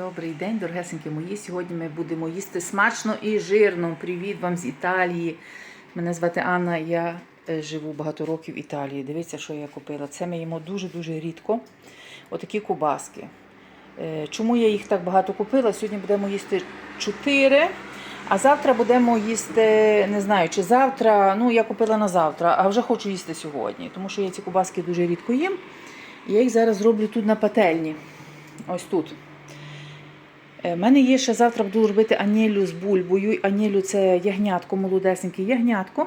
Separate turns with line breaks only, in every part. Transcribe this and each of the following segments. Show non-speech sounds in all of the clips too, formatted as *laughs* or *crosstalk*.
Добрий день, дорогесенькі мої. Сьогодні ми будемо їсти смачно і жирно. Привіт вам з Італії. Мене звати Анна, я е, живу багато років в Італії. Дивіться, що я купила. Це ми їмо дуже-дуже рідко. Отакі кубаски. Е, Чому я їх так багато купила? Сьогодні будемо їсти 4, а завтра будемо їсти, не знаю, чи завтра, ну я купила на завтра, а вже хочу їсти сьогодні, тому що я ці кубаски дуже рідко їм. Я їх зараз зроблю тут на пательні. Ось тут. У мене є ще завтра буду робити анєлю з бульбою. Анєлю це ягнятко, молодесеньке ягнятко.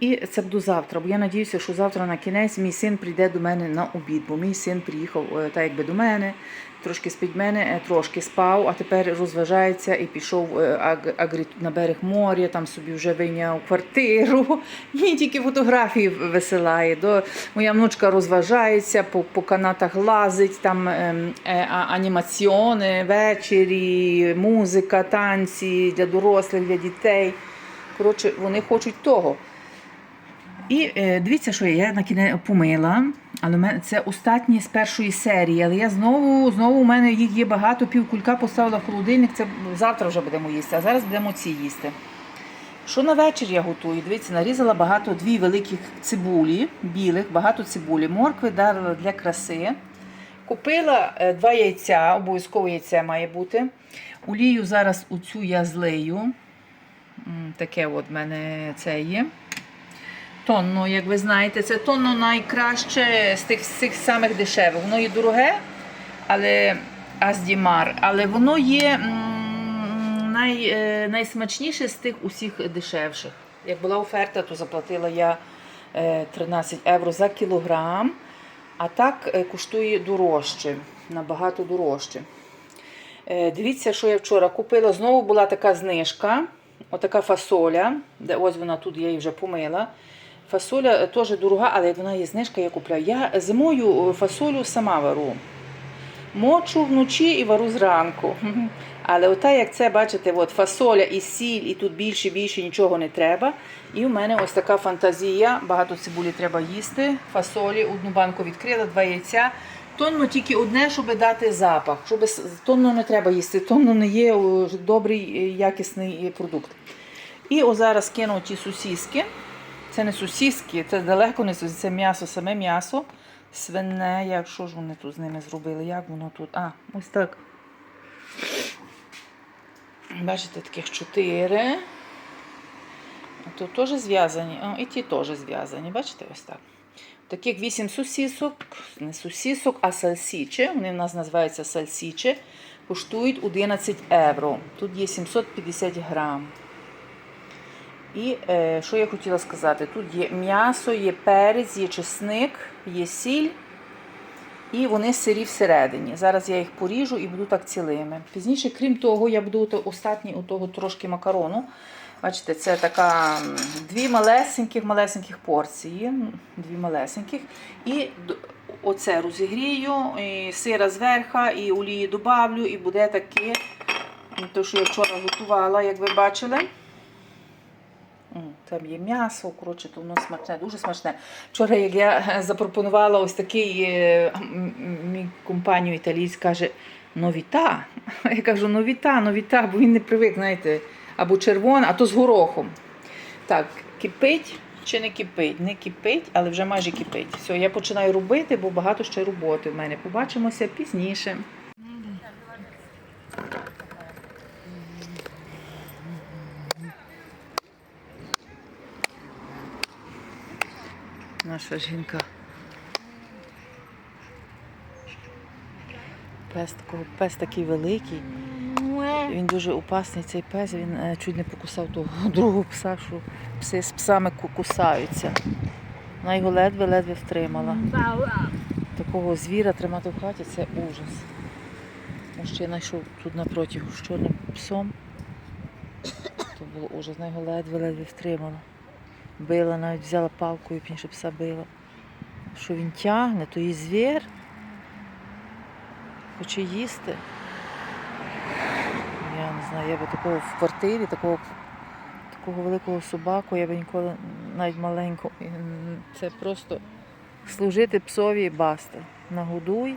І це буду завтра, бо я надіюся, що завтра на кінець мій син прийде до мене на обід, бо мій син приїхав е, так якби до мене, трошки спить мене, е, трошки спав, а тепер розважається і пішов е, на берег моря, там собі вже вийняв квартиру. *laughs* Мені тільки фотографії висилає. Моя внучка розважається, по, по канатах лазить, там ем, анімаціони, вечері, музика, танці для дорослих, для дітей. Коротше, вони хочуть того. І е, дивіться, що я, на кінець помила, але це останні з першої серії. Але я знову, знову у мене їх є багато, півкулька поставила в холодильник. Це завтра вже будемо їсти, а зараз будемо ці їсти. Що на вечір я готую? Дивіться, нарізала багато дві великих цибулі, білих, багато цибулі, моркви дала для краси. Купила е, два яйця, обов'язково яйце має бути. Олію зараз оцю я злию. Таке от мене це є. Тонно, як ви знаєте, це тонно найкраще з тих, з цих самих дешевих. Воно є дороге, але Аздімар, але воно є най, е, найсмачніше з тих усіх дешевших. Як була оферта, то заплатила я е, 13 євро за кілограм, а так е, коштує дорожче, набагато дорожче. Е, Дивіться, що я вчора купила. Знову була така знижка. Отака фасоля, де ось вона тут я її вже помила. Фасоля е, теж дорога, але вона є знижка, я купляю. Я зимою е, фасолю сама вару. Мочу вночі і вару зранку. *laughs* Але ота, як це, бачите, от фасоля і сіль, і тут більше більше нічого не треба. І в мене ось така фантазія. Багато цибулі треба їсти. Фасолі, одну банку відкрила, два яйця. Тонно тільки одне, щоб дати запах. Щоб тонно не треба їсти. Тонно не є добрий е, якісний е, продукт. І о зараз кину ті сусіски. Це не сусіски, це далеко не сусіски, це м'ясо, саме м'ясо. Свине, як що ж вони тут з ними зробили? Як воно тут? А, ось так. Бачите, таких чотири. Тут теж зв'язані. І ті теж зв'язані. Бачите, ось так. Таких вісім сусісок, не сусісок, а сальсіче. Вони в нас називаються сальсіче. Коштують 11 євро. Тут є 750 грам. І е, що я хотіла сказати? Тут є м'ясо, є перець, є чесник, є сіль. І вони сирі всередині. Зараз я їх поріжу і буду так цілими. Пізніше, крім того, я буду останній у того трошки макарону. Бачите, це така дві малесеньких малесеньких порції. Дві малесеньких. І оце розігрію, і сира зверху, і олії добавлю, і буде таке, те, що я вчора готувала, як ви бачили. Там є м'ясо, коротше, то воно смачне, дуже смачне. Вчора, як я *laughs* запропонувала ось такий е, мій компанію італійський каже, новіта. *laughs* Я кажу, новіта, новіта, бо він не привик, знаєте, або червона, а то з горохом. Так, кипить чи не кипить? Не кипить, але вже майже кипить. Все, я починаю робити, бо багато ще роботи в мене. Побачимося пізніше. Наша жінка. Пес, такого, пес такий великий. Він дуже опасний цей пес, він е, чуть не покусав того *laughs* другого пса, що пси з псами кусаються. Вона його ледве-ледве втримала. Такого звіра тримати в хаті це ужас. Мужчина йшов тут напроти з чорним псом. То було ужас, вона його ледве-ледве втримала. Била, навіть взяла палку і пізніше пса била. Що він тягне, то і звір. Хоче їсти. Я не знаю, я би такого в квартирі, такого, такого великого собаку, я би ніколи навіть маленького. Це просто служити псові і баста. Нагодуй,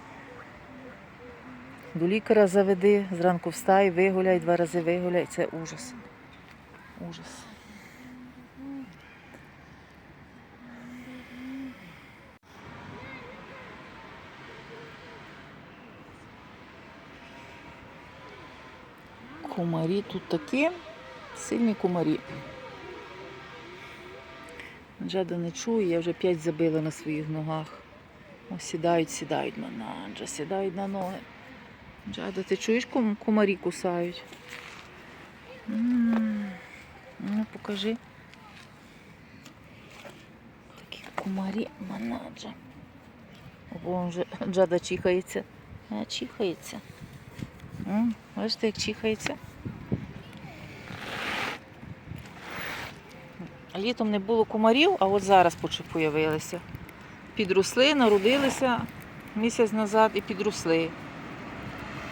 До лікаря заведи, зранку встай, вигуляй, два рази вигуляй. Це ужас. Ужас. Кумарі тут такі сильні кумарі. Джада не чує, я вже п'ять забила на своїх ногах. О, сідають, сідають на Наджа, сідають на ноги. Джада, ти чуєш, кумарі кусають? М, Ну, покажи. Такі кумарі манаджа. О, Джада чихається. А, чихається. М, Бачите, як чихається. Літом не було кумарів, а от зараз появилися. Підросли, народилися місяць назад і підросли.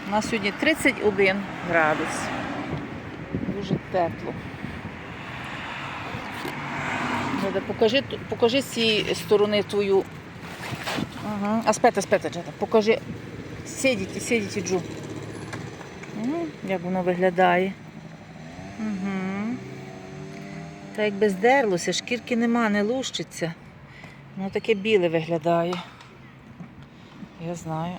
У нас сьогодні 31 градус. Дуже тепло. Покажи, покажи з цієї сторони твою. Ага. Аспета, аспета, Джада, покажи. Сидіть, сидіть, Джу. Як воно виглядає. Угу. Та якби здерлося, шкірки нема, не лущиться. Воно таке біле виглядає. Я знаю.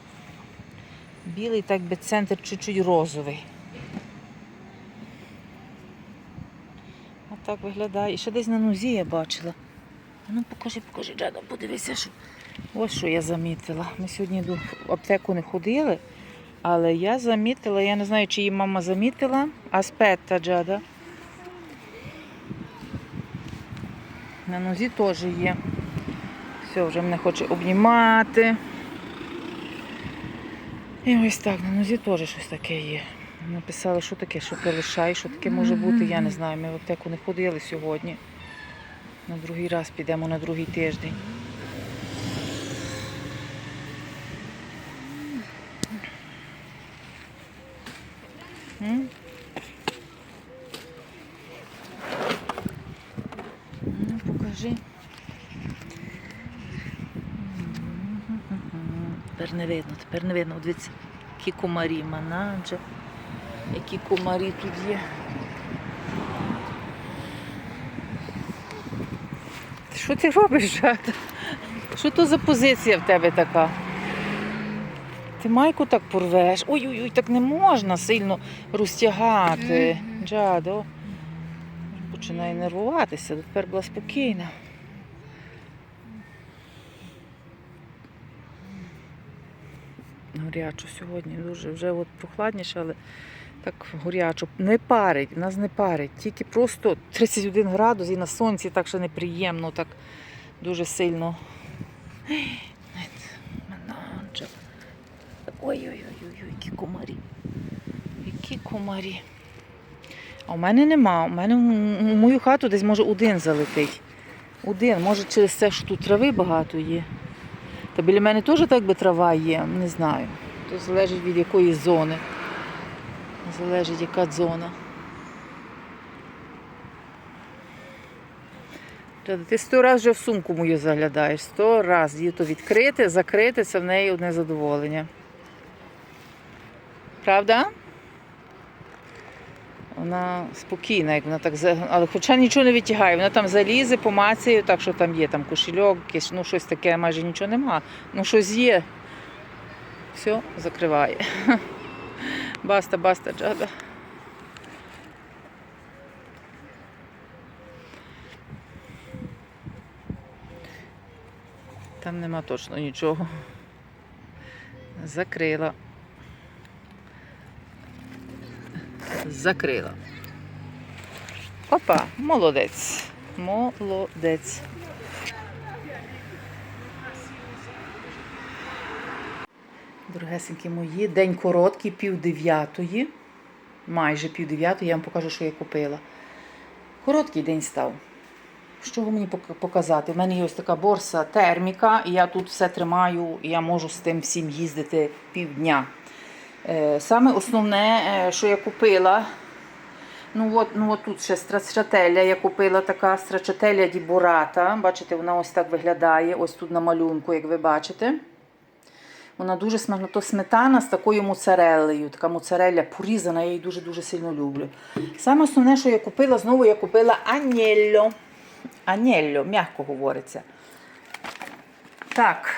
Білий, так би центр чуть-чуть розовий. Так виглядає. І ще десь на нозі я бачила. Ну покажи, покажи, Джада, подивися, що. Ось що я замітила. Ми сьогодні до аптеку не ходили, але я замітила, я не знаю, чи її мама замітила, аспетта Джада. На нозі теж є. Все, вже мене хоче обнімати. І ось так, на нозі теж щось таке є. Написали, що таке, що прилишає, що таке може бути, я не знаю. Ми в аптеку не ходили сьогодні. На другий раз підемо на другий тиждень. М? Ну, покажи. Тепер не видно, тепер не видно. Дивіться, які комарі, манаджа, які комарі тут є. Що ти робиш, Жада? Що то за позиція в тебе така? Ти майку так порвеш. Ой-ой-ой, так не можна сильно розтягати. Джадо. Починає нервуватися, тепер була спокійна. Горячо сьогодні дуже вже от прохладніше, але так горячо. Не парить, нас не парить. Тільки просто 31 градус і на сонці так що неприємно, так дуже сильно. Ой-ой-ой, які комарі. Які комарі. А у мене нема. У мене в мою хату десь може один залетить. Один. Може через те, що тут трави багато є. Та біля мене теж так би трава є, не знаю. То залежить від якої зони. Залежить, яка зона. Ти сто разів вже в сумку мою заглядаєш. Сто разів. Її то відкрити, закрити, це в неї одне задоволення. Правда? Вона спокійна, як вона так але хоча нічого не витягає, вона там залізе, помацає, так що там є там кошельок, якийсь, ну щось таке, майже нічого нема. Ну щось є. Все, закриває. *laughs* Баста, баста, джада. Там нема точно нічого. Закрила. Закрила. Опа, молодець. Молодець. Дорогесенькі мої, день короткий, пів дев'ятої. Майже пів дев'ятої, я вам покажу, що я купила. Короткий день став. Що мені показати? У мене є ось така борса терміка, і я тут все тримаю, і я можу з тим всім їздити півдня. Е, Саме основне, е, що я купила, ну от, ну от тут ще страчателя. Я купила така страчателя дібурата. Бачите, вона ось так виглядає. Ось тут на малюнку, як ви бачите. Вона дуже смачна. То сметана з такою моцареллею. Така моцарелля порізана, я її дуже-дуже сильно люблю. Саме основне, що я купила, знову я купила анєльо. Анєльо, м'яко говориться. Так.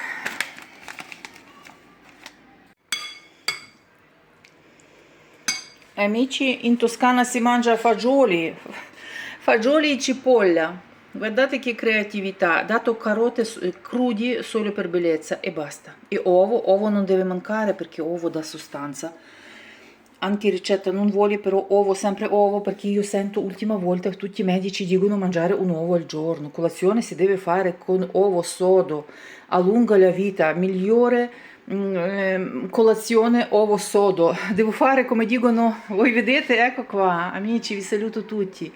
Amici, in Toscana si mangia fagioli, fagioli e cipolla. Guardate che creatività, dato carote crudi solo per bellezza e basta. E ovo, ovo non deve mancare perché ovo dà sostanza. Anche ricetta non vuole però ovo, sempre ovo, perché io sento ultima volta che tutti i medici dicono mangiare un uovo al giorno. Colazione si deve fare con ovo sodo, allunga la vita, migliore colazione ovo sodo. Devo fare come dicono, voi vedete, ecco qua, amici, vi saluto tutti.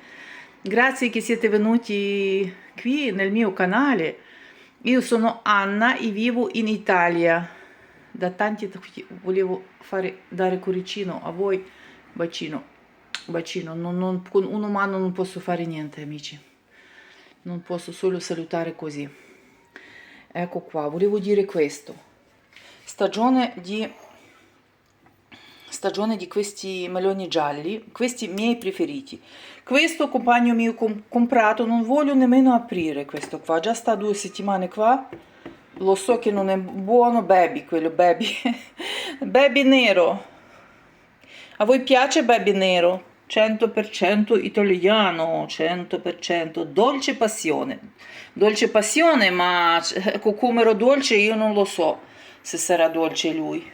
Grazie che siete venuti qui nel mio canale. Io sono Anna e vivo in Italia. Da tanti volevo fare, dare cuoricino a voi, bacino, bacino. Non- non- con un umano non posso fare niente, amici. Non posso solo salutare così. Ecco qua, volevo dire questo. Stagione di stagione di questi meloni gialli, questi miei preferiti. Questo compagno mio com- comprato, non voglio nemmeno aprire questo qua, già sta due settimane qua. Lo so che non è buono, baby, quello baby. *laughs* baby nero. A voi piace baby nero? 100% italiano, 100%, dolce passione. Dolce passione, ma cucumero dolce io non lo so se sarà dolce lui.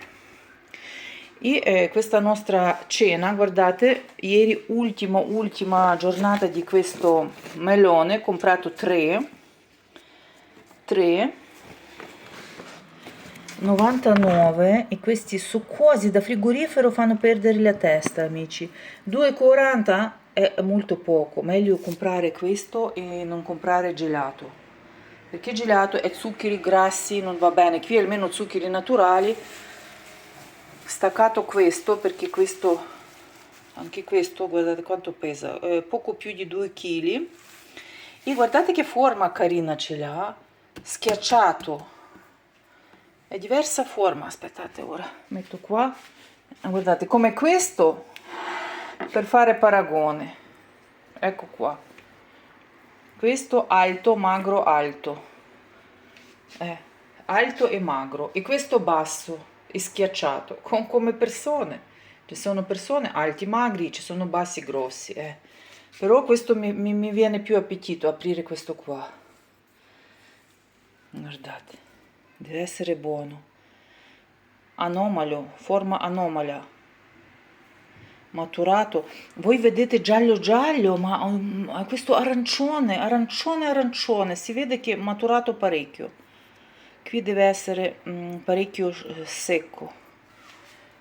E eh, questa nostra cena, guardate, ieri ultimo, ultima giornata di questo melone, comprato tre, tre, 99 e questi succosi da frigorifero fanno perdere la testa, amici. 2,40 è molto poco, meglio comprare questo e non comprare gelato. Perché gelato è zuccheri grassi, non va bene. Qui almeno zuccheri naturali. Staccato questo perché questo, anche questo, guardate quanto pesa, eh, poco più di 2 kg. E guardate che forma carina ce l'ha, schiacciato. È diversa forma, aspettate ora, metto qua. Guardate, come questo per fare paragone. Ecco qua. Questo alto, magro, alto. Eh, alto e magro. E questo basso e schiacciato, con, come persone. Ci sono persone alti, magri, ci sono bassi, grossi. eh. Però questo mi, mi- mi viene più appetito aprire questo qua. Guardate, deve essere buono. Anomalo, forma anomala. Maturato. Voi vedete giallo giallo, ma um, ha questo arancione, arancione, arancione. Si vede che è maturato parecchio. Qui deve essere mm, parecchio eh, secco.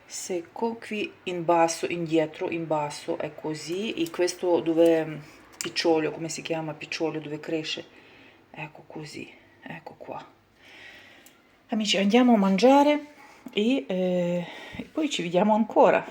Secco, qui in basso, indietro, in basso è così. E questo dove mm, picciolio, come si chiama picciolio, dove cresce. Ecco così, ecco qua. Amici, andiamo a mangiare e, eh, e poi ci vediamo ancora.